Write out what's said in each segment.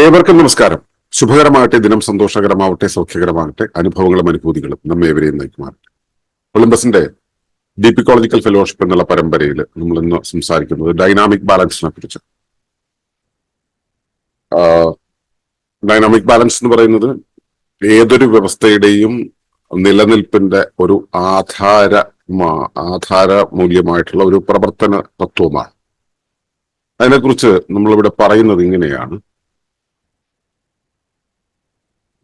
ഏവർക്കും നമസ്കാരം. ശുഭകരമാകട്ടെ ദിനം സന്തോഷകരമാവട്ടെ സൗഖ്യകരമാകട്ടെ അനുഭവങ്ങളും അനുഭൂതികളും നമ്മെ ഏവരെയും നയിക്കുമാറട്ടെ ഒളിമ്പസിന്റെ ഡീപ്പിക്കോളജിക്കൽ ഫെലോഷിപ്പ് എന്നുള്ള പരമ്പരയിൽ നമ്മൾ ഇന്ന് സംസാരിക്കുന്നത് ഡൈനാമിക് ബാലൻസിനെ കുറിച്ച് ഡൈനാമിക് ബാലൻസ് എന്ന് പറയുന്നത് ഏതൊരു വ്യവസ്ഥയുടെയും നിലനിൽപ്പിന്റെ ഒരു ആധാര ആധാര മൂല്യമായിട്ടുള്ള ഒരു പ്രവർത്തന തത്വമാണ്. അതിനെക്കുറിച്ച് നമ്മളിവിടെ പറയുന്നത് ഇങ്ങനെയാണ്.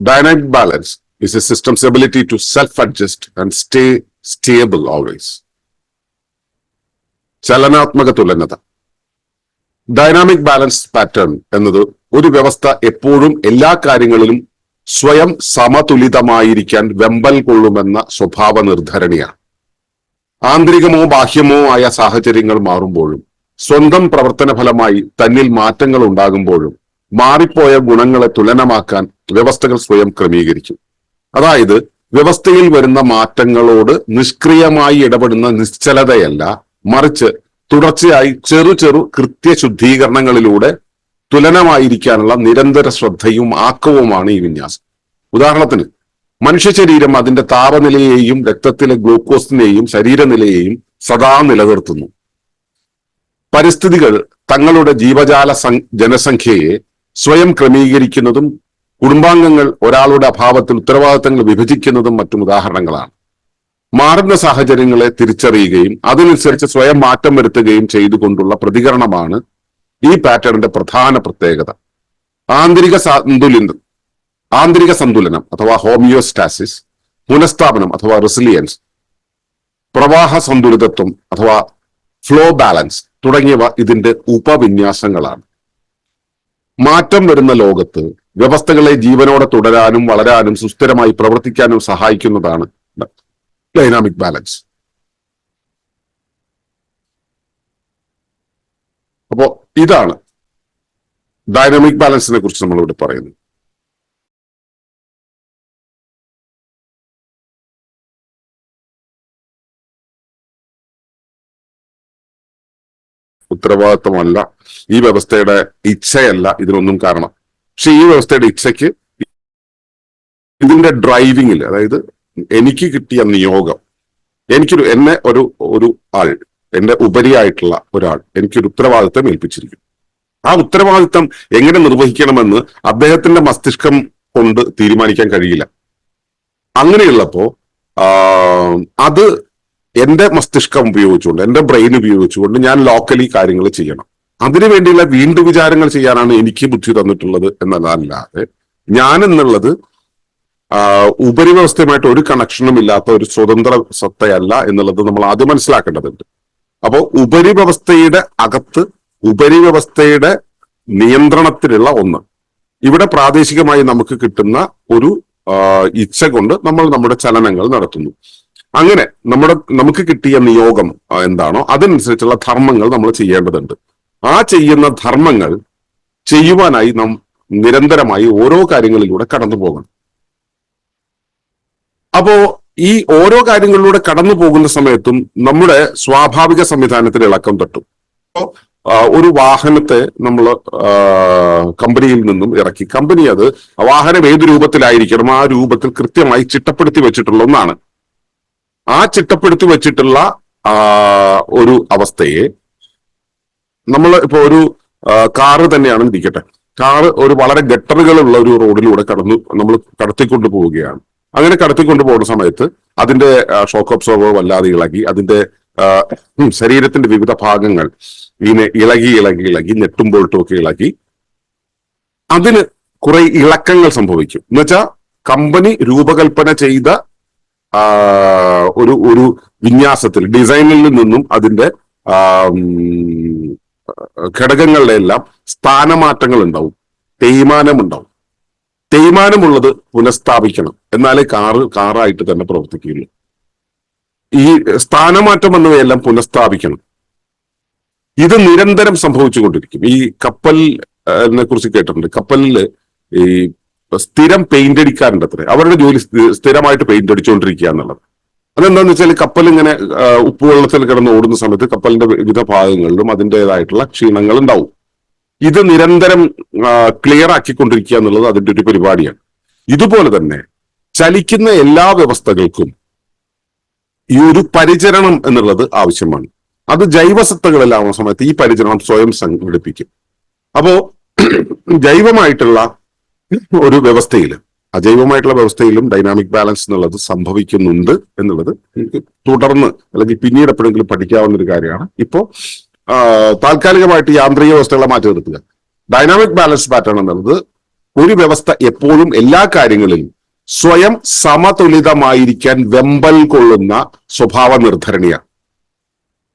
Dynamic balance is a system's ability to self-adjust and stay stable always. ചലനാത്മക തുലനത ഡൈനാമിക് ബാലൻസ് പാറ്റേൺ എന്നത് ഒരു വ്യവസ്ഥ എപ്പോഴും എല്ലാ കാര്യങ്ങളിലും സ്വയം സമതുലിതമായിരിക്കാൻ വെമ്പൽ കൊള്ളുമെന്ന സ്വഭാവ നിർദ്ധരണിയാണ് ആന്തരികമോ ബാഹ്യമോ ആയ സാഹചര്യങ്ങൾ മാറുമ്പോഴും സ്വന്തം പ്രവർത്തന ഫലമായി തന്നിൽ മാറ്റങ്ങൾ ഉണ്ടാകുമ്പോഴും മാറിപ്പോയ ഗുണങ്ങളെ തുലനമാക്കാൻ വ്യവസ്ഥകൾ സ്വയം ക്രമീകരിക്കും അതായത് വ്യവസ്ഥയിൽ വരുന്ന മാറ്റങ്ങളോട് നിഷ്ക്രിയമായി ഇടപെടുന്ന നിശ്ചലതയല്ല മറിച്ച് തുടർച്ചയായി ചെറു ചെറു കൃത്യശുദ്ധീകരണങ്ങളിലൂടെ തുലനമായിരിക്കാനുള്ള നിരന്തര ശ്രദ്ധയും ആക്കവുമാണ് ഈ വിന്യാസം. ഉദാഹരണത്തിന് മനുഷ്യ ശരീരം അതിന്റെ താപനിലയെയും രക്തത്തിലെ ഗ്ലൂക്കോസിനെയും ശരീരനിലയെയും സദാ നിലനിർത്തുന്നു. പരിസ്ഥിതികൾ തങ്ങളുടെ ജീവജാല ജനസംഖ്യയെ സ്വയം ക്രമീകരിക്കുന്നതും കുടുംബാംഗങ്ങൾ ഒരാളുടെ അഭാവത്തിൽ ഉത്തരവാദിത്തങ്ങൾ വിഭജിക്കുന്നതും മറ്റും ഉദാഹരണങ്ങളാണ്. മാറുന്ന സാഹചര്യങ്ങളെ തിരിച്ചറിയുകയും അതിനനുസരിച്ച് സ്വയം മാറ്റം വരുത്തുകയും ചെയ്തുകൊണ്ടുള്ള പ്രതികരണമാണ് ഈ പാറ്റേണിന്റെ പ്രധാന പ്രത്യേകത. ആന്തരിക സന്തുലനം ആന്തരിക സന്തുലനം അഥവാ ഹോമിയോസ്റ്റാസിസ് പുനഃസ്ഥാപനം അഥവാ റെസിലിയൻസ് പ്രവാഹ സന്തുലിതത്വം അഥവാ ഫ്ലോ ബാലൻസ് തുടങ്ങിയവ ഇതിന്റെ ഉപവിന്യാസങ്ങളാണ്. മാറ്റം വരുന്ന ലോകത്ത് വ്യവസ്ഥകളെ ജീവനോടെ തുടരാനും വളരാനും സുസ്ഥിരമായി പ്രവർത്തിക്കാനും സഹായിക്കുന്നതാണ് ഡൈനാമിക് ബാലൻസ്. അപ്പോ ഇതാണ് ഡൈനാമിക് ബാലൻസിനെ കുറിച്ച് നമ്മളിവിടെ പറയുന്നത്. ഉത്തരവാദിത്വമല്ല ഈ വ്യവസ്ഥയുടെ ഇച്ഛയല്ല ഇതിനൊന്നും കാരണം. പക്ഷെ ഈ വ്യവസ്ഥയുടെ ഇച്ഛയ്ക്ക് ഇതിന്റെ ഡ്രൈവിങ്ങിൽ അതായത് എനിക്ക് കിട്ടിയ നിയോഗം എനിക്കൊരു എന്നെ ഒരു ഒരു ആൾ എന്റെ ഉപരിയായിട്ടുള്ള ഒരാൾ എനിക്കൊരു ഉത്തരവാദിത്വം ഏൽപ്പിച്ചിരിക്കും. ആ ഉത്തരവാദിത്വം എങ്ങനെ നിർവഹിക്കണമെന്ന് അദ്ദേഹത്തിന്റെ മസ്തിഷ്കം കൊണ്ട് തീരുമാനിക്കാൻ കഴിയില്ല. അങ്ങനെയുള്ളപ്പോ അത് എന്റെ മസ്തിഷ്കം ഉപയോഗിച്ചുകൊണ്ട് എന്റെ ബ്രെയിൻ ഉപയോഗിച്ചുകൊണ്ട് ഞാൻ ലോക്കലി കാര്യങ്ങൾ ചെയ്യണം. അതിനു വേണ്ടിയുള്ള വീണ്ടും വിചാരങ്ങൾ ചെയ്യാനാണ് എനിക്ക് ബുദ്ധി തന്നിട്ടുള്ളത് എന്നതല്ലാതെ ഞാൻ എന്നുള്ളത് ഉപരിവ്യവസ്ഥയുമായിട്ട് ഒരു കണക്ഷനും ഇല്ലാത്ത ഒരു സ്വതന്ത്ര സത്തയല്ല എന്നുള്ളത് നമ്മൾ ആദ്യം മനസ്സിലാക്കേണ്ടതുണ്ട്. അപ്പോൾ ഉപരിവ്യവസ്ഥയുടെ അകത്ത് ഉപരിവ്യവസ്ഥയുടെ നിയന്ത്രണത്തിലുള്ള ഒന്ന്. ഇവിടെ പ്രാദേശികമായി നമുക്ക് കിട്ടുന്ന ഒരു ഇച്ഛ കൊണ്ട് നമ്മൾ നമ്മുടെ ചലനങ്ങൾ നടത്തുന്നു. അങ്ങനെ നമ്മുടെ നമുക്ക് കിട്ടിയ നിയോഗം എന്താണോ അതനുസരിച്ചുള്ള ധർമ്മങ്ങൾ നമ്മൾ ചെയ്യേണ്ടതുണ്ട്. ആ ചെയ്യുന്ന ധർമ്മങ്ങൾ ചെയ്യുവാനായി നാം നിരന്തരമായി ഓരോ കാര്യങ്ങളിലൂടെ കടന്നു പോകണം. അപ്പോ ഈ ഓരോ കാര്യങ്ങളിലൂടെ കടന്നു പോകുന്ന സമയത്തും നമ്മുടെ സ്വാഭാവിക സംവിധാനത്തിൽ ഇളക്കം തട്ടും. ഒരു വാഹനത്തെ നമ്മൾ കമ്പനിയിൽ നിന്നും ഇറക്കി. കമ്പനി അത് വാഹനം ഏത് രൂപത്തിലായിരിക്കണം ആ രൂപത്തിൽ കൃത്യമായി ചിട്ടപ്പെടുത്തി വെച്ചിട്ടുള്ള ഒന്നാണ്. ആ ചിട്ടപ്പെടുത്തി വെച്ചിട്ടുള്ള ഒരു അവസ്ഥയെ നമ്മൾ ഇപ്പൊ ഒരു കാറ് തന്നെയാണ് ഇരിക്കട്ടെ. കാറ് ഒരു വളരെ ഗട്ടറുകളുള്ള ഒരു റോഡിലൂടെ കടന്നു നമ്മൾ കടത്തിക്കൊണ്ട് പോവുകയാണ്. അങ്ങനെ കടത്തിക്കൊണ്ട് പോകുന്ന സമയത്ത് അതിന്റെ ഷോക്ക് അബ്സോർവർ വല്ലാതെ ഇളകി അതിന്റെ ശരീരത്തിന്റെ വിവിധ ഭാഗങ്ങൾ ഇങ്ങനെ ഇളകി ഇളകി ഇളകി ഞെട്ടുമ്പോഴട്ടും ഒക്കെ ഇളകി അതിന് കുറെ ഇളക്കങ്ങൾ സംഭവിക്കും. എന്നുവെച്ചാൽ കമ്പനി രൂപകൽപ്പന ചെയ്ത ഒരു ഒരു വിന്യാസത്തിൽ ഡിസൈനിൽ നിന്നും അതിന്റെ ഘടകങ്ങളുടെ എല്ലാം സ്ഥാനമാറ്റങ്ങൾ ഉണ്ടാവും തേയ്മാനം ഉണ്ടാവും. തേയ്മാനമുള്ളത് പുനഃസ്ഥാപിക്കണം എന്നാലേ കാറ് കാറായിട്ട് തന്നെ പ്രവർത്തിക്കുകയുള്ളൂ. ഈ സ്ഥാനമാറ്റം എന്നിവയെല്ലാം പുനഃസ്ഥാപിക്കണം. ഇത് നിരന്തരം സംഭവിച്ചുകൊണ്ടിരിക്കും. ഈ കപ്പലിനെ കുറിച്ച് കേട്ടിട്ടുണ്ട്. കപ്പലിൽ ഈ സ്ഥിരം പെയിന്റ് അടിക്കാറുണ്ട് അത്ര അവരുടെ ജോലി സ്ഥിരമായിട്ട് പെയിന്റ് അടിച്ചുകൊണ്ടിരിക്കുക എന്നുള്ളത്. അതെന്താന്ന് വെച്ചാൽ കപ്പൽ ഇങ്ങനെ ഉപ്പുവെള്ളത്തിൽ കിടന്ന് ഓടുന്ന സമയത്ത് കപ്പലിന്റെ വിവിധ ഭാഗങ്ങളിലും അതിന്റെതായിട്ടുള്ള ക്ഷീണങ്ങൾ ഉണ്ടാവും. ഇത് നിരന്തരം ക്ലിയർ ആക്കിക്കൊണ്ടിരിക്കുക എന്നുള്ളത് അതിന്റെ ഒരു പരിപാടിയാണ്. ഇതുപോലെ തന്നെ ചലിക്കുന്ന എല്ലാ വ്യവസ്ഥകൾക്കും ഈ ഒരു പരിചരണം എന്നുള്ളത് ആവശ്യമാണ്. അത് ജൈവസത്തകളിലാവുന്ന സമയത്ത് ഈ പരിചരണം സ്വയം സംഘടിപ്പിക്കും. അപ്പോ ജൈവമായിട്ടുള്ള ഒരു വ്യവസ്ഥയിൽ അജൈവമായിട്ടുള്ള വ്യവസ്ഥയിലും ഡൈനാമിക് ബാലൻസ് എന്നുള്ളത് സംഭവിക്കുന്നുണ്ട് എന്നുള്ളത് എനിക്ക് തുടർന്ന് അല്ലെങ്കിൽ പിന്നീട് എപ്പോഴെങ്കിലും പഠിക്കാവുന്ന ഒരു കാര്യമാണ്. ഇപ്പോൾ താൽക്കാലികമായിട്ട് യാന്ത്രിക വ്യവസ്ഥകളെ മാറ്റി നിർത്തുക. ഡൈനാമിക് ബാലൻസ് പാറ്റേൺ എന്നുള്ളത് ഒരു വ്യവസ്ഥ എപ്പോഴും എല്ലാ കാര്യങ്ങളിലും സ്വയം സമതുലിതമായിരിക്കാൻ വെമ്പൽ കൊള്ളുന്ന സ്വഭാവ നിർദ്ധരണിയാണ്.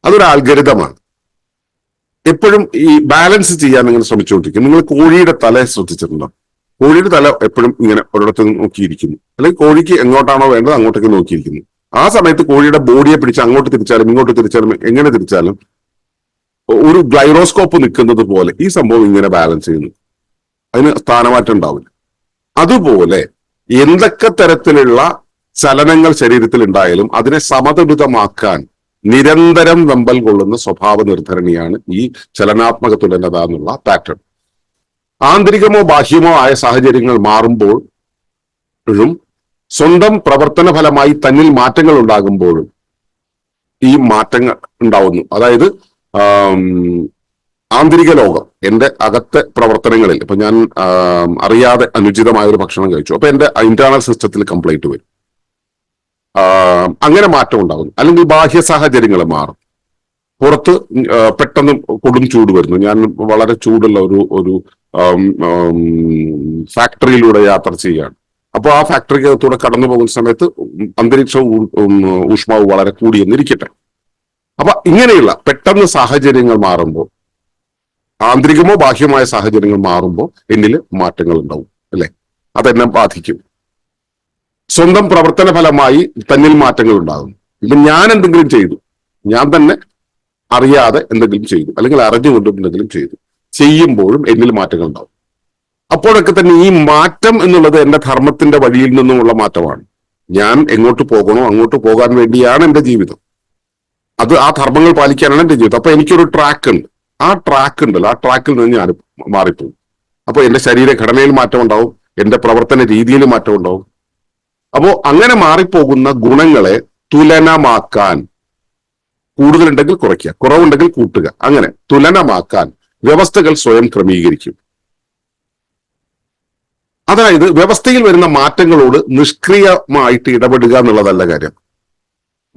അതൊരു ആൽഗരിതമാണ് എപ്പോഴും ഈ ബാലൻസ് ചെയ്യാൻ നിങ്ങൾ ശ്രമിച്ചുകൊണ്ടിരിക്കും. നിങ്ങൾ കോഴിയുടെ തല ശ്രദ്ധിച്ചിട്ടുണ്ടോ? കോഴിയുടെ തല എപ്പോഴും ഇങ്ങനെ ഒരിടത്ത് നോക്കിയിരിക്കുന്നു. അല്ലെങ്കിൽ കോഴിക്ക് എങ്ങോട്ടാണോ വേണ്ടത് അങ്ങോട്ടേക്ക് നോക്കിയിരിക്കുന്നു. ആ സമയത്ത് കോഴിയുടെ ബോഡിയെ പിടിച്ച് അങ്ങോട്ട് തിരിച്ചാലും ഇങ്ങോട്ട് തിരിച്ചാലും എങ്ങനെ തിരിച്ചാലും ഒരു ഗ്ലൈറോസ്കോപ്പ് നിൽക്കുന്നത് പോലെ ഈ സംഭവം ഇങ്ങനെ ബാലൻസ് ചെയ്യുന്നു. അതിന് സ്ഥാനമാറ്റം ഉണ്ടാവില്ല. അതുപോലെ എന്തൊക്കെ തരത്തിലുള്ള ചലനങ്ങൾ ശരീരത്തിൽ ഉണ്ടായാലും അതിനെ സമതുലിതമാക്കാൻ നിരന്തരം വെമ്പൽ കൊള്ളുന്ന സ്വഭാവ നിർദ്ധരണിയാണ് ഈ ചലനാത്മക തുലനത എന്നുള്ള പാറ്റേൺ ആന്തരികമോ ബാഹ്യമോ ആയ സാഹചര്യങ്ങൾ മാറുമ്പോഴും സ്വന്തം പ്രവർത്തന ഫലമായി തന്നിൽ മാറ്റങ്ങൾ ഉണ്ടാകുമ്പോഴും ഈ മാറ്റങ്ങൾ ഉണ്ടാവുന്നു. അതായത് ആന്തരിക ലോകം എന്റെ അകത്തെ പ്രവർത്തനങ്ങളിൽ ഇപ്പൊ ഞാൻ അറിയാതെ അനുചിതമായ ഒരു ഭക്ഷണം കഴിച്ചു അപ്പൊ എന്റെ ഇന്റേണൽ സിസ്റ്റത്തിൽ കംപ്ലൈന്റ് വരും. അങ്ങനെ മാറ്റം ഉണ്ടാകുന്നു. അല്ലെങ്കിൽ ബാഹ്യ സാഹചര്യങ്ങൾ മാറും. പുറത്ത് പെട്ടെന്ന് കൊടും ചൂട് വരുന്നു. ഞാൻ വളരെ ചൂടുള്ള ഒരു ഒരു ഫാക്ടറിയിലൂടെ യാത്ര ചെയ്യുകയാണ്. അപ്പോൾ ആ ഫാക്ടറിക്കകത്തൂടെ കടന്നു പോകുന്ന സമയത്ത് അന്തരീക്ഷ ഊഷ്മാവ് വളരെ കൂടിയെന്നിരിക്കട്ടെ. അപ്പൊ ഇങ്ങനെയുള്ള പെട്ടെന്ന് സാഹചര്യങ്ങൾ മാറുമ്പോൾ ആന്തരികമോ ബാഹ്യമായ സാഹചര്യങ്ങൾ മാറുമ്പോൾ എന്നിൽ മാറ്റങ്ങൾ ഉണ്ടാവും അല്ലെ? അതെന്നെ ബാധിക്കും. സ്വന്തം പ്രവർത്തന ഫലമായി തന്നിൽ മാറ്റങ്ങൾ ഉണ്ടാകും. ഇപ്പൊ ഞാൻ എന്തെങ്കിലും ചെയ്തു ഞാൻ തന്നെ അറിയാതെ എന്തെങ്കിലും ചെയ്തു. അല്ലെങ്കിൽ അറിഞ്ഞുകൊണ്ടും എന്തെങ്കിലും ചെയ്തു. ചെയ്യുമ്പോഴും എന്നിൽ മാറ്റങ്ങൾ ഉണ്ടാവും. അപ്പോഴൊക്കെ തന്നെ ഈ മാറ്റം എന്നുള്ളത് എന്റെ ധർമ്മത്തിന്റെ വഴിയിൽ നിന്നുമുള്ള മാറ്റമാണ്. ഞാൻ എങ്ങോട്ട് പോകണോ അങ്ങോട്ട് പോകാൻ വേണ്ടിയാണ് എന്റെ ജീവിതം. അത് ആ ധർമ്മങ്ങൾ പാലിക്കാനാണ് എന്റെ ജീവിതം. അപ്പൊ എനിക്കൊരു ട്രാക്ക് ഉണ്ട്. ആ ട്രാക്ക് ഉണ്ടല്ലോ. ആ ട്രാക്കിൽ നിന്ന് ഞാൻ മാറിപ്പോകും. അപ്പൊ എന്റെ ശരീരഘടനയിൽ മാറ്റം ഉണ്ടാവും. എന്റെ പ്രവർത്തന രീതിയിൽ മാറ്റം ഉണ്ടാവും. അപ്പോ അങ്ങനെ മാറിപ്പോകുന്ന ഗുണങ്ങളെ തുലനമാക്കാൻ കൂടുതലുണ്ടെങ്കിൽ കുറയ്ക്കുക കുറവുണ്ടെങ്കിൽ കൂട്ടുക. അങ്ങനെ തുലനമാക്കാൻ വ്യവസ്ഥകൾ സ്വയം ക്രമീകരിക്കും. അതായത് വ്യവസ്ഥയിൽ വരുന്ന മാറ്റങ്ങളോട് നിഷ്ക്രിയമായിട്ട് ഇടപെടുക എന്നുള്ളതല്ല കാര്യം.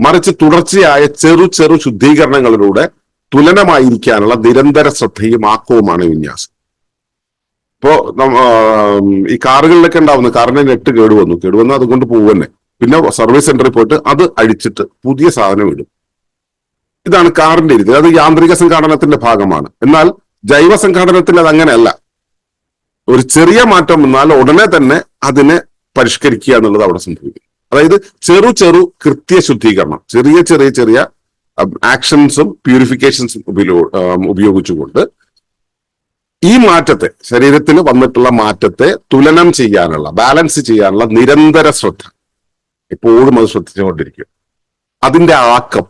മറിച്ച് തുടർച്ചയായ ചെറു ചെറു ശുദ്ധീകരണങ്ങളിലൂടെ തുലനമായിരിക്കാനുള്ള നിരന്തര ശ്രദ്ധയും ആക്കവുമാണ് വിന്യാസം. ഇപ്പോ ഈ കാറുകളിലൊക്കെ ഉണ്ടാവുന്ന കാറിന്റെ നെറ്റ് കേടുവന്നു. കേടുവന്നു അതുകൊണ്ട് പോവുന്നെ. പിന്നെ സർവീസ് സെന്ററിൽ പോയിട്ട് അത് അഴിച്ചിട്ട് പുതിയ സാധനം ഇടും. ഇതാണ് കാറിന്റെ രീതി. അത് യാന്ത്രിക സംഘാടനത്തിന്റെ ഭാഗമാണ്. എന്നാൽ ജൈവ സംഘാടനത്തിൽ അത് അങ്ങനെയല്ല. ഒരു ചെറിയ മാറ്റം വന്നാൽ ഉടനെ തന്നെ അതിനെ പരിഷ്കരിക്കുക എന്നുള്ളത് അവിടെ സംഭവിക്കും. അതായത് ചെറു ചെറു കൃത്യ ശുദ്ധീകരണം ചെറിയ ചെറിയ ചെറിയ ആക്ഷൻസും പ്യൂരിഫിക്കേഷൻസും ഉപയോഗിച്ചുകൊണ്ട് ഈ മാറ്റത്തെ ശരീരത്തിൽ വന്നിട്ടുള്ള മാറ്റത്തെ തുലനം ചെയ്യാനുള്ള ബാലൻസ് ചെയ്യാനുള്ള നിരന്തര ശ്രദ്ധ എപ്പോഴും അത് ശ്രദ്ധിച്ചുകൊണ്ടിരിക്കും അതിന്റെ ആക്കം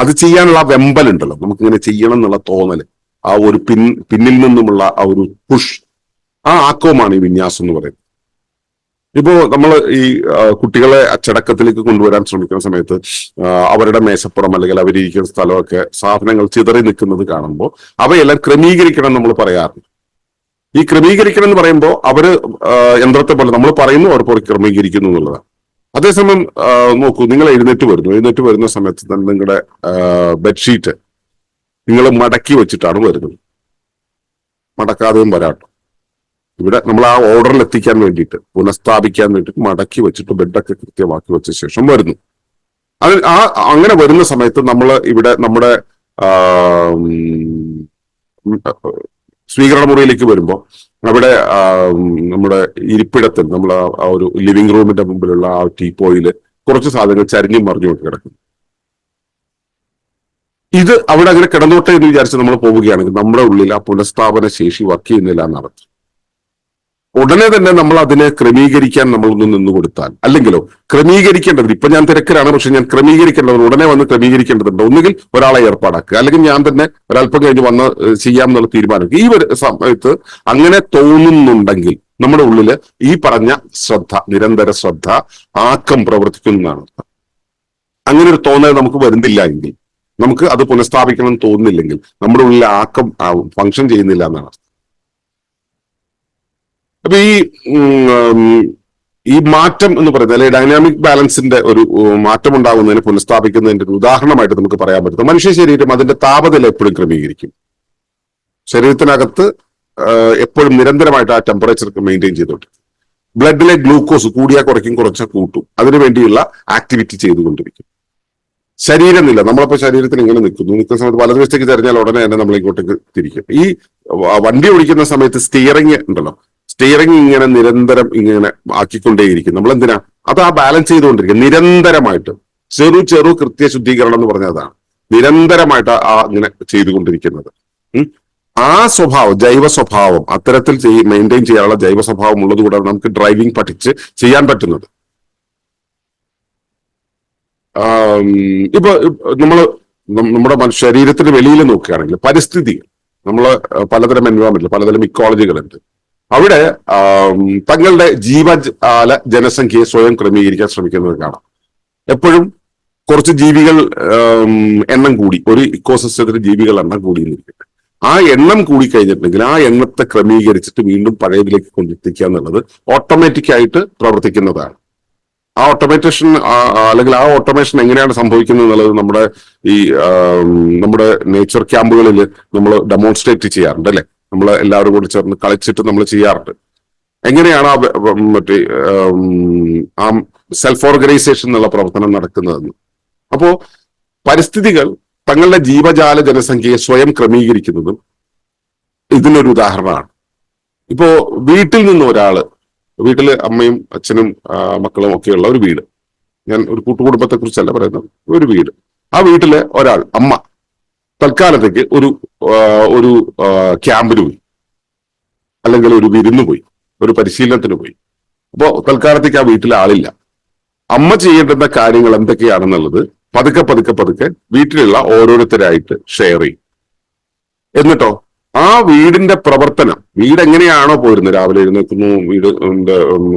അത് ചെയ്യാനുള്ള ആ വെമ്പലുണ്ടല്ലോ. നമുക്കിങ്ങനെ ചെയ്യണം എന്നുള്ള തോന്നൽ. ആ ഒരു പിൻ പിന്നിൽ നിന്നുമുള്ള ആ ഒരു പുഷ് ആ ആക്കവുമാണ് ഈ വിന്യാസം എന്ന് പറയുന്നത്. ഇപ്പോ നമ്മൾ ഈ കുട്ടികളെ അച്ചടക്കത്തിലേക്ക് കൊണ്ടുവരാൻ ശ്രമിക്കുന്ന സമയത്ത് അവരുടെ മേശപ്പുറം അല്ലെങ്കിൽ അവരിയ്ക്കുന്ന സ്ഥലമൊക്കെ സാധനങ്ങൾ ചിതറി നിൽക്കുന്നത് കാണുമ്പോൾ അവയെല്ലാം ക്രമീകരിക്കണം നമ്മൾ പറയാറുണ്ട്. ഈ ക്രമീകരിക്കണം എന്ന് പറയുമ്പോൾ അവർ യന്ത്രത്തെ പോലെ നമ്മൾ പറയുന്നു അവർ ക്രമീകരിക്കുന്നു എന്നുള്ളതാണ്. അതേസമയം നോക്കൂ നിങ്ങൾ എഴുന്നേറ്റ് വരുന്നു. എഴുന്നേറ്റ് വരുന്ന സമയത്ത് തന്നെ നിങ്ങളുടെ ബെഡ്ഷീറ്റ് നിങ്ങൾ മടക്കി വെച്ചിട്ടാണ് വരുന്നത്. മടക്കാതെയും വരാട്ടോ ഇവിടെ നമ്മൾ ആ ഓർഡറിൽ എത്തിക്കാൻ വേണ്ടിയിട്ട് പുനഃസ്ഥാപിക്കാൻ വേണ്ടിയിട്ട് മടക്കി വെച്ചിട്ട് ബെഡൊക്കെ കൃത്യമാക്കി വെച്ച ശേഷം വരുന്നു. അത് ആ അങ്ങനെ വരുന്ന സമയത്ത് നമ്മൾ ഇവിടെ നമ്മുടെ സ്വീകരണ മുറിയിലേക്ക് വരുമ്പോൾ അവിടെ നമ്മുടെ ഇരിപ്പിടത്തിൽ നമ്മൾ ആ- ഒരു ലിവിംഗ് റൂമിന്റെ മുമ്പിലുള്ള ആ ടീപ്പോയിൽ കുറച്ച് സാധനങ്ങൾ ചരിഞ്ഞു മറിഞ്ഞുകൊണ്ട് കിടക്കുന്നു. ഇത് അവിടെ അങ്ങനെ കിടന്നോട്ടെ എന്ന് വിചാരിച്ച് നമ്മൾ പോവുകയാണെങ്കിൽ നമ്മുടെ ഉള്ളിൽ ആ പുനഃസ്ഥാപന ശേഷി വർക്ക് ചെയ്യുന്നില്ല എന്നർത്ഥം ഉടനെ തന്നെ നമ്മൾ അതിനെ ക്രമീകരിക്കാൻ നമ്മളൊന്ന് നിന്ന് കൊടുത്താൽ. അല്ലെങ്കിലോ ക്രമീകരിക്കേണ്ടത് ഇപ്പൊ ഞാൻ തിരക്കിലാണ് പക്ഷെ ഞാൻ ക്രമീകരിക്കേണ്ടത് ഉടനെ വന്ന് ക്രമീകരിക്കേണ്ടതുണ്ട്. ഒന്നുകിൽ ഒരാളെ ഏർപ്പാടാക്കുക അല്ലെങ്കിൽ ഞാൻ തന്നെ ഒരല്പം കഴിഞ്ഞ് വന്ന് ചെയ്യാം എന്നുള്ള തീരുമാനം ഈ ഒരു സമയത്ത് അങ്ങനെ തോന്നുന്നുണ്ടെങ്കിൽ നമ്മുടെ ഉള്ളിൽ ഈ പറഞ്ഞ ശ്രദ്ധ നിരന്തര ശ്രദ്ധ ആക്കം പ്രവർത്തിക്കുന്നതാണ്. അങ്ങനെ ഒരു തോന്നൽ നമുക്ക് വരുന്നില്ല എങ്കിൽ നമുക്ക് അത് പുനഃസ്ഥാപിക്കണം എന്ന് തോന്നുന്നില്ലെങ്കിൽ നമ്മുടെ ഉള്ളിൽ ആക്കം ഫങ്ഷൻ ചെയ്യുന്നില്ല എന്നാണ്. അപ്പൊ ഈ ഈ മാറ്റം എന്ന് പറയുന്നത് അല്ലെങ്കിൽ ഡൈനാമിക് ബാലൻസിന്റെ ഒരു മാറ്റം ഉണ്ടാകുന്നതിന് പുനഃസ്ഥാപിക്കുന്നതിന്റെ ഒരു ഉദാഹരണമായിട്ട് നമുക്ക് പറയാൻ പറ്റും. മനുഷ്യ ശരീരം അതിന്റെ താപനില എപ്പോഴും ക്രമീകരിക്കും. ശരീരത്തിനകത്ത് എപ്പോഴും നിരന്തരമായിട്ട് ആ ടെമ്പറേച്ചർ മെയിന്റെയിൻ ചെയ്തോട്ട് ബ്ലഡിലെ ഗ്ലൂക്കോസ് കൂടിയാ കുറയ്ക്കും കുറച്ചാൽ കൂട്ടും. അതിനു വേണ്ടിയുള്ള ആക്ടിവിറ്റി ചെയ്തുകൊണ്ടിരിക്കും. ശരീരനില നമ്മളിപ്പോ ശരീരത്തിൽ ഇങ്ങനെ നിൽക്കുന്നു. നിൽക്കുന്ന സമയത്ത് വലതുവശത്തേക്ക് തിരഞ്ഞാൽ ഉടനെ തന്നെ നമ്മൾ ഇങ്ങോട്ടേക്ക് തിരിക്കും. ഈ വണ്ടി ഓടിക്കുന്ന സമയത്ത് സ്റ്റിയറിംഗ് ഉണ്ടല്ലോ. സ്റ്റിയറിംഗ് ഇങ്ങനെ നിരന്തരം ഇങ്ങനെ ആക്കിക്കൊണ്ടേയിരിക്കും. നമ്മൾ എന്തിനാ അത് ആ ബാലൻസ് ചെയ്തുകൊണ്ടിരിക്കും. നിരന്തരമായിട്ട്. ചെറു ചെറു കൃത്യ ശുദ്ധീകരണം എന്ന് പറഞ്ഞതാണ്. നിരന്തരമായിട്ട് ആ ഇങ്ങനെ ചെയ്തുകൊണ്ടിരിക്കുന്നത്. ആ സ്വഭാവം ജൈവ സ്വഭാവം അത്തരത്തിൽ മെയിന്റെയിൻ ചെയ്യാനുള്ള ജൈവ സ്വഭാവം ഉള്ളത് കൂടാതെ നമുക്ക് ഡ്രൈവിംഗ് പഠിച്ച് ചെയ്യാൻ പറ്റുന്നത്. ഇപ്പൊ നമ്മൾ നമ്മുടെ ശരീരത്തിന് വെളിയിൽ നോക്കുകയാണെങ്കിൽ പരിസ്ഥിതി നമ്മൾ പലതരം എൻവയോൺമെന്റ് പലതരം ഇക്കോളജികളുണ്ട് അവിടെ തങ്ങളുടെ ജീവജാല ജനസംഖ്യയെ സ്വയം ക്രമീകരിക്കാൻ ശ്രമിക്കുന്നത് കാണാം. എപ്പോഴും കുറച്ച് ജീവികൾ എണ്ണം കൂടി ഒരു ഇക്കോസിസ്റ്റത്തിൽ ജീവികൾ എണ്ണം കൂടിയിരിക്കട്ടെ ആ എണ്ണം കൂടി കഴിഞ്ഞിട്ടുണ്ടെങ്കിൽ ആ എണ്ണത്തെ ക്രമീകരിച്ചിട്ട് വീണ്ടും പഴയതിലേക്ക് കൊണ്ടെത്തിക്കുക എന്നുള്ളത് ഓട്ടോമാറ്റിക് ആയിട്ട് പ്രവർത്തിക്കുന്നതാണ്. ആ ഓട്ടോമേറ്റേഷൻ അല്ലെങ്കിൽ ആ ഓട്ടോമേഷൻ എങ്ങനെയാണ് സംഭവിക്കുന്നത് എന്നുള്ളത് നമ്മുടെ ഈ നമ്മുടെ നേച്ചർ ക്യാമ്പുകളിൽ നമ്മൾ ഡെമോൺസ്ട്രേറ്റ് ചെയ്യാറുണ്ട് അല്ലെ? നമ്മൾ എല്ലാവരും കൂടി ചേർന്ന് കളിച്ചിട്ട് നമ്മൾ ചെയ്യാറുണ്ട്. എങ്ങനെയാണ് ആ മറ്റേ ആ സെൽഫ് ഓർഗനൈസേഷൻ എന്നുള്ള പ്രവർത്തനം നടക്കുന്നതെന്ന്? അപ്പോ പരിസ്ഥിതികൾ തങ്ങളുടെ ജീവജാല ജനസംഖ്യയെ സ്വയം ക്രമീകരിക്കുന്നതും ഇതിനൊരു ഉദാഹരണമാണ്. ഇപ്പോ വീട്ടിൽ നിന്ന് ഒരാൾ വീട്ടിൽ അമ്മയും അച്ഛനും മക്കളും ഒക്കെയുള്ള ഒരു വീട്. ഞാൻ ഒരു കൂട്ടുകുടുംബത്തെ കുറിച്ചല്ല പറയുന്നത്. ഒരു വീട്. ആ വീട്ടിലെ ഒരാൾ അമ്മ. തൽക്കാലത്തേക്ക് ഒരു ഒരു ക്യാമ്പിന് പോയി. അല്ലെങ്കിൽ ഒരു വിരുന്ന് പോയി. ഒരു പരിശീലനത്തിന് പോയി. അപ്പോ തൽക്കാലത്തേക്ക് ആ വീട്ടിൽ ആളില്ല. അമ്മ ചെയ്യേണ്ടുന്ന കാര്യങ്ങൾ എന്തൊക്കെയാണെന്നുള്ളത് പതുക്കെ പതുക്കെ പതുക്കെ വീട്ടിലുള്ള ഓരോരുത്തരായിട്ട് ഷെയർ ചെയ്യും. എന്നിട്ടോ ആ വീടിന്റെ പ്രവർത്തനം വീട് എങ്ങനെയാണോ പോയിരുന്നത് രാവിലെ എഴുന്നേൽക്കുന്നു വീട്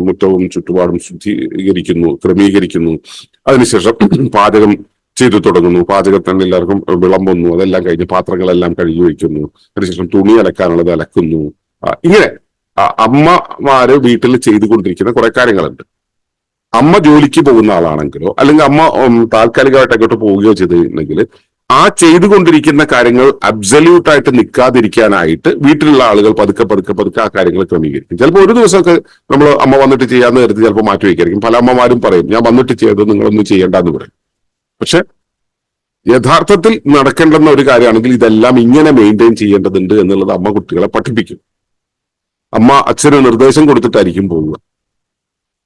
മുറ്റവും ചുറ്റുപാടും ശുദ്ധീകരിക്കുന്നു ക്രമീകരിക്കുന്നു. അതിനുശേഷം പാചകം ചെയ്തു തുടങ്ങുന്നു. പാചകത്തിന് എല്ലാവർക്കും വിളമ്പുന്നു. അതെല്ലാം കഴിഞ്ഞ് പാത്രങ്ങളെല്ലാം കഴുകി വയ്ക്കുന്നു. അതിനുശേഷം തുണി അലക്കാനുള്ളത് അലക്കുന്നു. ഇങ്ങനെ അമ്മമാര് വീട്ടിൽ ചെയ്തുകൊണ്ടിരിക്കുന്ന കുറെ കാര്യങ്ങളുണ്ട്. അമ്മ ജോലിക്ക് പോകുന്ന ആളാണെങ്കിലോ അല്ലെങ്കിൽ അമ്മ താൽക്കാലികമായിട്ട് അങ്ങോട്ട് പോവുകയോ ചെയ്തിട്ടുണ്ടെങ്കിൽ ആ ചെയ്തുകൊണ്ടിരിക്കുന്ന കാര്യങ്ങൾ അബ്സല്യൂട്ട് ആയിട്ട് നിൽക്കാതിരിക്കാനായിട്ട് വീട്ടിലുള്ള ആളുകൾ പതുക്കെ പതുക്കെ പതുക്കെ ആ കാര്യങ്ങൾ ക്രമീകരിക്കും. ചിലപ്പോൾ ഒരു ദിവസമൊക്കെ നമ്മൾ അമ്മ വന്നിട്ട് ചെയ്യാന്ന് കരുതി ചിലപ്പോൾ മാറ്റി വയ്ക്കായിരിക്കും. പല അമ്മമാരും പറയും ഞാൻ വന്നിട്ട് ചെയ്തത് നിങ്ങളൊന്നും ചെയ്യേണ്ടെന്ന് പറയും. പക്ഷെ യഥാർത്ഥത്തിൽ നടക്കേണ്ടുന്ന ഒരു കാര്യമാണെങ്കിൽ ഇതെല്ലാം ഇങ്ങനെ മെയിന്റെയിൻ ചെയ്യേണ്ടതുണ്ട് എന്നുള്ളത് അമ്മ കുട്ടികളെ പഠിപ്പിക്കും. അമ്മ അച്ഛന് നിർദ്ദേശം കൊടുത്തിട്ടായിരിക്കും പോവുക.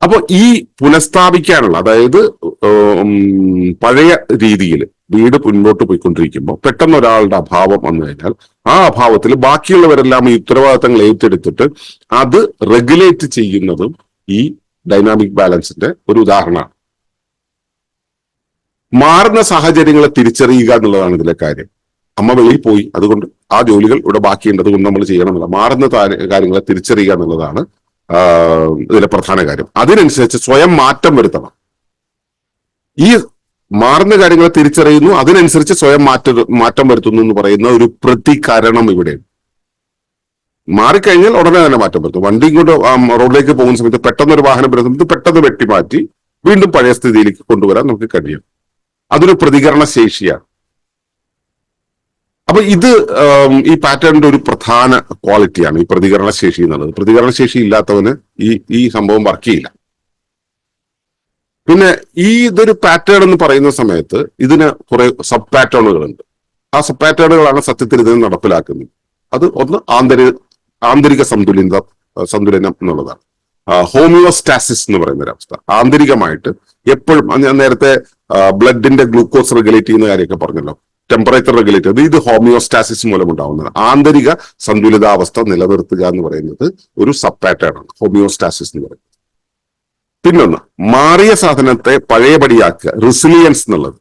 അപ്പൊ ഈ പുനഃസ്ഥാപിക്കാനുള്ള അതായത് പഴയ രീതിയിൽ വീട് മുന്നോട്ട് പോയിക്കൊണ്ടിരിക്കുമ്പോൾ പെട്ടെന്ന് ഒരാളുടെ അഭാവം വന്നു കഴിഞ്ഞാൽ ആ അഭാവത്തിൽ ബാക്കിയുള്ളവരെല്ലാം ഈ ഉത്തരവാദിത്തങ്ങൾ ഏറ്റെടുത്തിട്ട് അത് റെഗുലേറ്റ് ചെയ്യുന്നതും ഈ ഡൈനാമിക് ബാലൻസിന്റെ ഒരു ഉദാഹരണമാണ്. മാറുന്ന സാഹചര്യങ്ങളെ തിരിച്ചറിയുക എന്നുള്ളതാണ് ഇതിലെ കാര്യം. അമ്മ വെളിയിൽ പോയി. അതുകൊണ്ട് ആ ജോലികൾ ഇവിടെ ബാക്കിയുണ്ട്. അതുകൊണ്ട് നമ്മൾ ചെയ്യണം എന്നുള്ള മാറുന്ന കാര്യങ്ങളെ തിരിച്ചറിയുക എന്നുള്ളതാണ് ഇതിലെ പ്രധാന കാര്യം. അതിനനുസരിച്ച് സ്വയം മാറ്റം വരുത്തണം. ഈ മാറുന്ന കാര്യങ്ങളെ തിരിച്ചറിയുന്നു. അതിനനുസരിച്ച് സ്വയം മാറ്റ മാറ്റം വരുത്തുന്നു എന്ന് പറയുന്ന ഒരു പ്രതികരണം ഇവിടെ. മാറിക്കഴിഞ്ഞാൽ ഉടനെ തന്നെ മാറ്റം വരുത്തും. വണ്ടി കൊണ്ട് റോഡിലേക്ക് പോകുന്ന സമയത്ത് പെട്ടെന്ന് ഒരു വാഹനം വരുന്ന സമയത്ത് പെട്ടെന്ന് വെട്ടിമാറ്റി വീണ്ടും പഴയ സ്ഥിതിയിലേക്ക് കൊണ്ടുവരാൻ നമുക്ക് കഴിയും. അതൊരു പ്രതികരണ ശേഷിയാണ്. അപ്പൊ ഇത് ഈ പാറ്റേണിന്റെ ഒരു പ്രധാന ക്വാളിറ്റിയാണ് ഈ പ്രതികരണ ശേഷി എന്നുള്ളത്. പ്രതികരണ ശേഷി ഇല്ലാത്തവന് ഈ ഈ സംഭവം വർക്ക് ചെയ്യില്ല. പിന്നെ ഈ ഇതൊരു പാറ്റേൺ എന്ന് പറയുന്ന സമയത്ത് ഇതിന് കുറെ സബ് പാറ്റേണുകളുണ്ട് ആ സബ് പാറ്റേണുകളാണ് സത്യത്തിൽ ഇതിനെ നടപ്പിലാക്കുന്നത്. അത് ഒന്ന് ആന്തരിക ആന്തരിക സന്തുലിത സന്തുലനം എന്നുള്ളതാണ്. ഹോമിയോസ്റ്റാസിസ് എന്ന് പറയുന്ന ഒരു അവസ്ഥ. ആന്തരികമായിട്ട് എപ്പോഴും ഞാൻ നേരത്തെ ബ്ലഡിന്റെ ഗ്ലൂക്കോസ് റെഗുലേറ്റ് ചെയ്യുന്ന കാര്യമൊക്കെ പറഞ്ഞല്ലോ. ടെമ്പറേച്ചർ റെഗുലേറ്റ് ഇത് ഇത് ഹോമിയോസ്റ്റാസിസ് മൂലം ഉണ്ടാവുന്നതാണ് ആന്തരിക സന്തുലിതാവസ്ഥ നിലനിർത്തുക എന്ന് പറയുന്നത് ഒരു സബ് പാറ്റേൺ ആണ്. ഹോമിയോസ്റ്റാസിസ് എന്ന് പറയുന്നത്. പിന്നൊന്ന് മാറിയ സാധനത്തെ പഴയപടിയാക്കുക. റിസിലിയൻസ് എന്നുള്ളത്.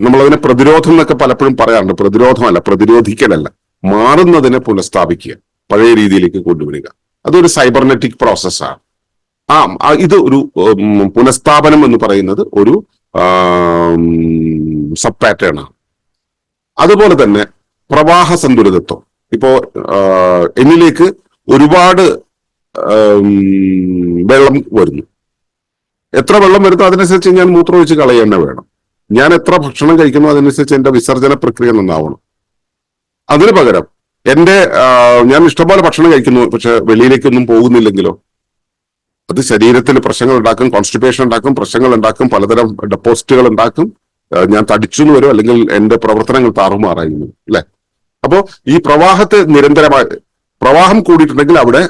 നമ്മളതിനെ പ്രതിരോധം എന്നൊക്കെ പലപ്പോഴും പറയാറുണ്ട്. പ്രതിരോധമല്ല പ്രതിരോധിക്കലല്ല. മാറുന്നതിനെ പുനഃസ്ഥാപിക്കുക. പഴയ രീതിയിലേക്ക് കൊണ്ടുവരിക. അതൊരു സൈബർനെറ്റിക് പ്രോസസ്സാണ് ആ ഇത് ഒരു പുനഃസ്ഥാപനം എന്ന് പറയുന്നത് ഒരു സബ് പാറ്റേൺ ആണ്. അതുപോലെ തന്നെ പ്രവാഹ സന്തുലിതത്വം. ഇപ്പോ എന്നിലേക്ക് ഒരുപാട് വെള്ളം വരുന്നു. എത്ര വെള്ളം വരുന്നു അതിനനുസരിച്ച് ഞാൻ മൂത്രം ഒഴിച്ച് കളയുക വേണം. ഞാൻ എത്ര ഭക്ഷണം കഴിക്കുന്നു അതിനനുസരിച്ച് എന്റെ വിസർജന പ്രക്രിയ നന്നാവണം. അതിന് പകരം എന്റെ ഞാൻ ഇഷ്ടംപോലെ ഭക്ഷണം കഴിക്കുന്നു പക്ഷെ വെളിയിലേക്കൊന്നും പോകുന്നില്ലെങ്കിലോ അത് ശരീരത്തിൽ പ്രശ്നങ്ങൾ ഉണ്ടാക്കും കോൺസ്റ്റിപ്പേഷൻ ഉണ്ടാക്കും പ്രശ്നങ്ങൾ ഉണ്ടാക്കും പലതരം ഡെപ്പോസിറ്റുകൾ ഉണ്ടാക്കും. ഞാൻ തടിച്ചു എന്ന് വരും അല്ലെങ്കിൽ എന്റെ പ്രവർത്തനങ്ങൾ താറുമാറായി വരും അല്ലെ? അപ്പോ ഈ പ്രവാഹത്തെ നിരന്തരമായി പ്രവാഹം കൂടിയിട്ടുണ്ടെങ്കിൽ അവിടെ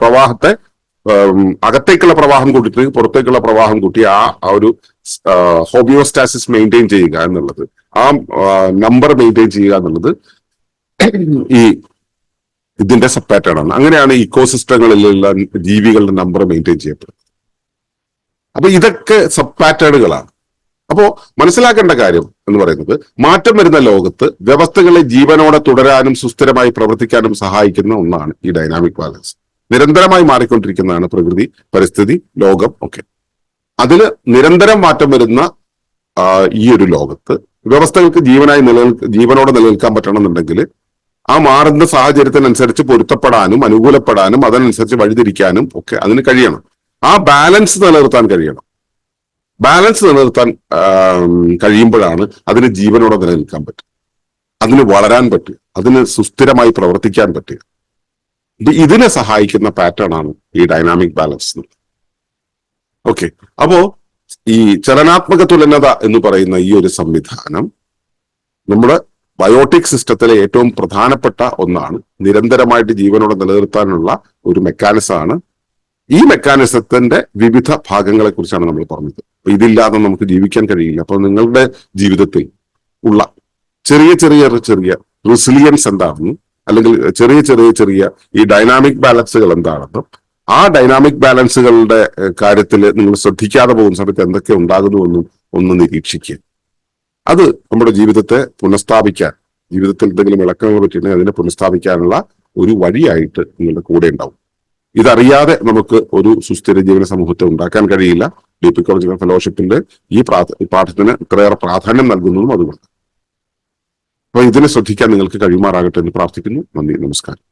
പ്രവാഹത്തെ അകത്തേക്കുള്ള പ്രവാഹം കൂട്ടിയിട്ടുണ്ടെങ്കിൽ പുറത്തേക്കുള്ള പ്രവാഹം കൂട്ടി ആ ഒരു ഹോമിയോസ്റ്റാസിസ് മെയിന്റെയിൻ ചെയ്യുക എന്നുള്ളത്. ആ നമ്പർ മെയിന്റെയിൻ ചെയ്യുക എന്നുള്ളത് ഈ ഇതിന്റെ സബ് പാറ്റേൺ ആണ്. അങ്ങനെയാണ് ഇക്കോസിസ്റ്റങ്ങളിലുള്ള ജീവികളുടെ നമ്പർ മെയിന്റെയിൻ ചെയ്യപ്പെടുന്നത്. അപ്പൊ ഇതൊക്കെ സബ് പാറ്റേണുകളാണ് അപ്പോ മനസ്സിലാക്കേണ്ട കാര്യം എന്ന് പറയുന്നത് മാറ്റം വരുന്ന ലോകത്ത് വ്യവസ്ഥകളെ ജീവനോടെ തുടരാനും സുസ്ഥിരമായി പ്രവർത്തിക്കാനും സഹായിക്കുന്ന ഒന്നാണ് ഈ ഡൈനാമിക് ബാലൻസ് നിരന്തരമായി മാറിക്കൊണ്ടിരിക്കുന്നതാണ് പ്രകൃതി പരിസ്ഥിതി ലോകം ഒക്കെ. അതിൽ നിരന്തരം മാറ്റം വരുന്ന ഈ ഒരു ലോകത്ത് വ്യവസ്ഥകൾക്ക് ജീവനായി നിലനിൽ ജീവനോടെ നിലനിൽക്കാൻ പറ്റണമെന്നുണ്ടെങ്കിൽ ആ മാറുന്ന സാഹചര്യത്തിനനുസരിച്ച് പൊരുത്തപ്പെടാനും അനുകൂലപ്പെടാനും അതനുസരിച്ച് വഴിതിരിക്കാനും ഒക്കെ അതിന് കഴിയണം. ആ ബാലൻസ് നിലനിർത്താൻ കഴിയണം. ബാലൻസ് നിലനിർത്താൻ കഴിയുമ്പോഴാണ് അതിന് ജീവനോടെ നിലനിൽക്കാൻ പറ്റുക. അതിന് വളരാൻ പറ്റുക. അതിന് സുസ്ഥിരമായി പ്രവർത്തിക്കാൻ പറ്റുക. ഇതിനെ സഹായിക്കുന്ന പാറ്റേൺ ആണ് ഈ ഡൈനാമിക് ബാലൻസ് ഓക്കെ അപ്പോ ഈ ചലനാത്മക തുലനത എന്ന് പറയുന്ന ഈ ഒരു സംവിധാനം നമ്മുടെ ബയോട്ടിക് സിസ്റ്റത്തിലെ ഏറ്റവും പ്രധാനപ്പെട്ട ഒന്നാണ് നിരന്തരമായിട്ട് ജീവനോടെ നിലനിർത്താനുള്ള ഒരു മെക്കാനിസമാണ്. ഈ മെക്കാനിസത്തിന്റെ വിവിധ ഭാഗങ്ങളെ കുറിച്ചാണ് നമ്മൾ പറഞ്ഞത്. അപ്പൊ ഇതില്ലാതെ നമുക്ക് ജീവിക്കാൻ കഴിയില്ല. അപ്പൊ നിങ്ങളുടെ ജീവിതത്തിൽ ഉള്ള ചെറിയ ചെറിയ ചെറിയ റെസിലിയൻസ് എന്താണെന്നും അല്ലെങ്കിൽ ചെറിയ ചെറിയ ചെറിയ ഈ ഡൈനാമിക് ബാലൻസുകൾ എന്താണെന്നും ആ ഡൈനാമിക് ബാലൻസുകളുടെ കാര്യത്തിൽ നിങ്ങൾ ശ്രദ്ധിക്കാതെ പോകുന്ന സമയത്ത് എന്തൊക്കെ ഉണ്ടാകുന്നുവെന്നും ഒന്ന് നിരീക്ഷിക്കുക. അത് നമ്മുടെ ജീവിതത്തെ പുനഃസ്ഥാപിക്കാൻ ജീവിതത്തിൽ എന്തെങ്കിലും ഇളക്കങ്ങൾ പറ്റിയിട്ടുണ്ടെങ്കിൽ അതിനെ പുനഃസ്ഥാപിക്കാനുള്ള ഒരു വഴിയായിട്ട് നിങ്ങളുടെ കൂടെ ഉണ്ടാവും. ഇതറിയാതെ നമുക്ക് ഒരു സുസ്ഥിര ജീവന സമൂഹത്തെ ഉണ്ടാക്കാൻ കഴിയില്ല. ഡിപ്പിക്കോളജിക്കൽ ഫെലോഷിപ്പിന്റെ ഈ പ്രാ- ഈ പാഠത്തിന് ഇത്രയേറെ പ്രാധാന്യം നൽകുന്നതും അതുകൊണ്ട്. അപ്പൊ ഇതിനെ ശ്രദ്ധിക്കാൻ നിങ്ങൾക്ക് കഴിയുമാറാകട്ടെ എന്ന് പ്രാർത്ഥിക്കുന്നു. നന്ദി നമസ്കാരം.